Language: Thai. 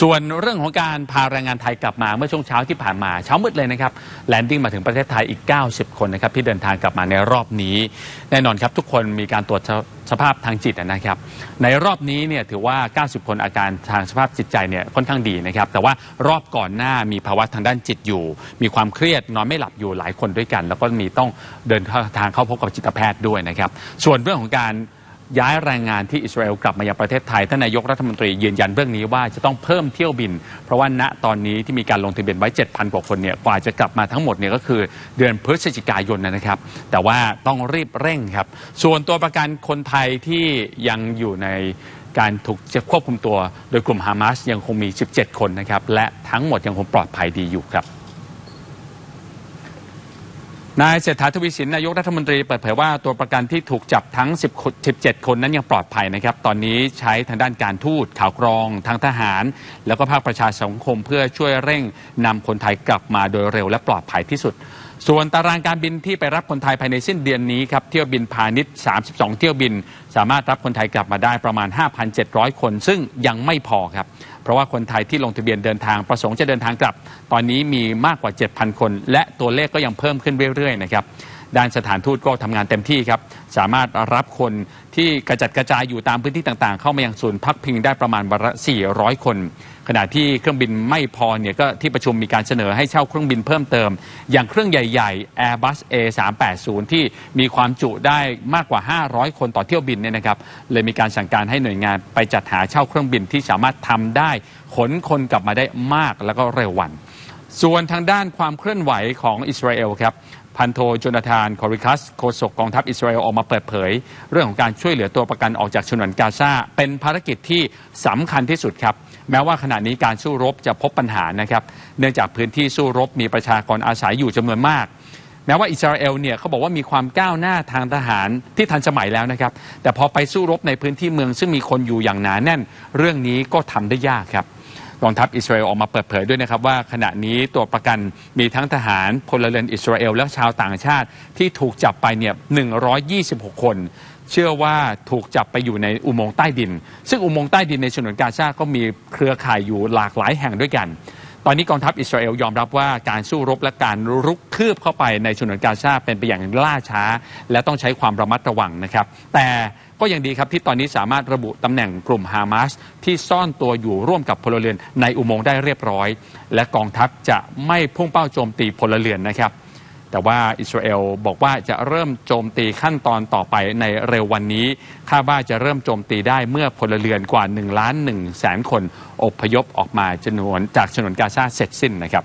ส่วนเรื่องของการพาแรงงานไทยกลับมาเมื่อช่วงเช้าที่ผ่านมาเช้ามืดเลยนะครับแลนดิ้งมาถึงประเทศไทยอีก 90 คนนะครับที่เดินทางกลับมาในรอบนี้ แน่นอนครับทุกคนมีการตรวจสภาพทางจิตนะครับ ในรอบนี้เนี่ยถือว่า 90 คนอาการทางสภาพจิตใจเนี่ยค่อนข้างดีนะครับ แต่ว่ารอบก่อนหน้ามีภาวะทางด้านจิตอยู่ มีความเครียดนอนไม่หลับอยู่หลายคนด้วยกัน แล้วก็มีต้องเดินทางเข้าพบกับจิตแพทย์ด้วยนะครับ ส่วนเรื่องของการ ย้ายแรงงานที่อิสราเอลกลับมายังประเทศไทยท่านนายกรัฐมนตรียืนยันเรื่องนี้ว่าจะต้องเพิ่มเที่ยวบิน เพราะว่าณตอนนี้ที่มีการลงทะเบียนไว้ 7,000 กว่าคนเนี่ยกว่าจะกลับมาทั้งหมดเนี่ยก็คือเดือนพฤศจิกายนนะครับ แต่ว่าต้องรีบเร่งครับ ส่วนตัวประกันคนไทยที่ยังอยู่ในการถูกควบคุมตัว โดยกลุ่มฮามาสยังคงมี 17 คนนะครับและทั้งหมดยังคงปลอดภัยดีอยู่ครับ นายเศรษฐาทวีสินนายกรัฐมนตรีเปิดเผยว่าตัวประกันที่ถูกจับทั้ง 10 17 คนนั้นยังปลอดภัยนะครับ ตอนนี้ใช้ทางด้านการทูตข่าวกรองทางทหาร แล้วก็ภาคประชาสังคมเพื่อช่วยเร่งนำคนไทยกลับมาโดยเร็วและปลอดภัยที่สุด ส่วนตารางการบินที่ไปรับคนไทยภายในสิ้นเดือนนี้ครับเที่ยวบินพาณิชย์ 32 เที่ยวบิน สามารถรับคนไทยกลับมาได้ประมาณ 5,700 คน ซึ่งยังไม่พอครับ เพราะว่าคนไทยที่ลงทะเบียนเดินทางประสงค์จะเดินทางกลับ ตอนนี้มีมากกว่า 7,000 คน และตัวเลขก็ยังเพิ่มขึ้นเรื่อยๆนะครับด้านสถานทูตก็ทำงานเต็มที่ครับ สามารถรับคนที่กระจัดกระจายอยู่ตามพื้นที่ต่างๆ เข้ามายังศูนย์พักพิงได้ประมาณวันละ400 คน ขณะที่เครื่องบินไม่พอเนี่ยก็ที่ประชุมมีการเสนอให้เช่าเครื่องบินเพิ่มเติม อย่างเครื่องใหญ่ ๆ Airbus A380 ที่มีความจุได้มากกว่า 500 คนต่อเที่ยวบินเนี่ยนะครับเลยมีการสั่งการให้หน่วยงานไปจัดหาเช่าเครื่องบินที่สามารถทำได้ขนคนกลับมาได้มากแล้วก็เร็ววัน ส่วนทางด้านความเคลื่อนไหวของอิสราเอลครับ พันโทโจนาธานคอริคัสโฆษกกองทัพอิสราเอลออกมาเปิดเผย เรื่องของการช่วยเหลือตัวประกันออกจากฉนวนกาซาเป็นภารกิจที่สำคัญที่สุดครับ แม้ว่าขณะนี้การสู้รบจะพบปัญหานะครับ เนื่องจากพื้นที่สู้รบมีประชากรอาศัยอยู่จำนวนมาก แม้ว่าอิสราเอลเนี่ยเขาบอกว่ามีความก้าวหน้าทางทหารที่ทันสมัยแล้วนะครับ แต่พอไปสู้รบในพื้นที่เมืองซึ่งมีคนอยู่อย่างหนาแน่น เรื่องนี้ก็ทำได้ยากครับ กองทัพอิสราเอลออกมาเปิดเผยด้วยนะครับว่าขณะนี้ตัวประกันมีทั้งทหารพลเรือนอิสราเอลและชาวต่างชาติที่ถูกจับไปเนี่ย126 คน เชื่อว่าถูกจับไปอยู่ในอุโมงค์ใต้ดิน ซึ่งอุโมงค์ใต้ดินในฉนวนกาซาก็มีเครือข่ายอยู่หลากหลายแห่งด้วยกัน ตอนนี้กองทัพอิสราเอลยอมรับว่าการสู้รบและการรุกคืบเข้าไปในชนวนกาซาเป็นไปอย่างล่าช้า และต้องใช้ความระมัดระวังนะครับ แต่ก็ยังดีครับที่ตอนนี้สามารถระบุตำแหน่งกลุ่มฮามาสที่ซ่อนตัวอยู่ร่วมกับพลเรือนในอุโมงค์ได้เรียบร้อย และกองทัพจะไม่พุ่งเป้าโจมตีพลเรือนนะครับ แต่ว่าอิสราเอลบอกว่าจะเริ่มโจมตีขั้นตอนต่อไปในเร็ววันนี้ คาดว่าจะเริ่มโจมตีได้เมื่อพลเรือนกว่า1ล้าน1แสนคนอพยพออกมาจำนวนจากฉนวนกาซาเสร็จสิ้นนะครับ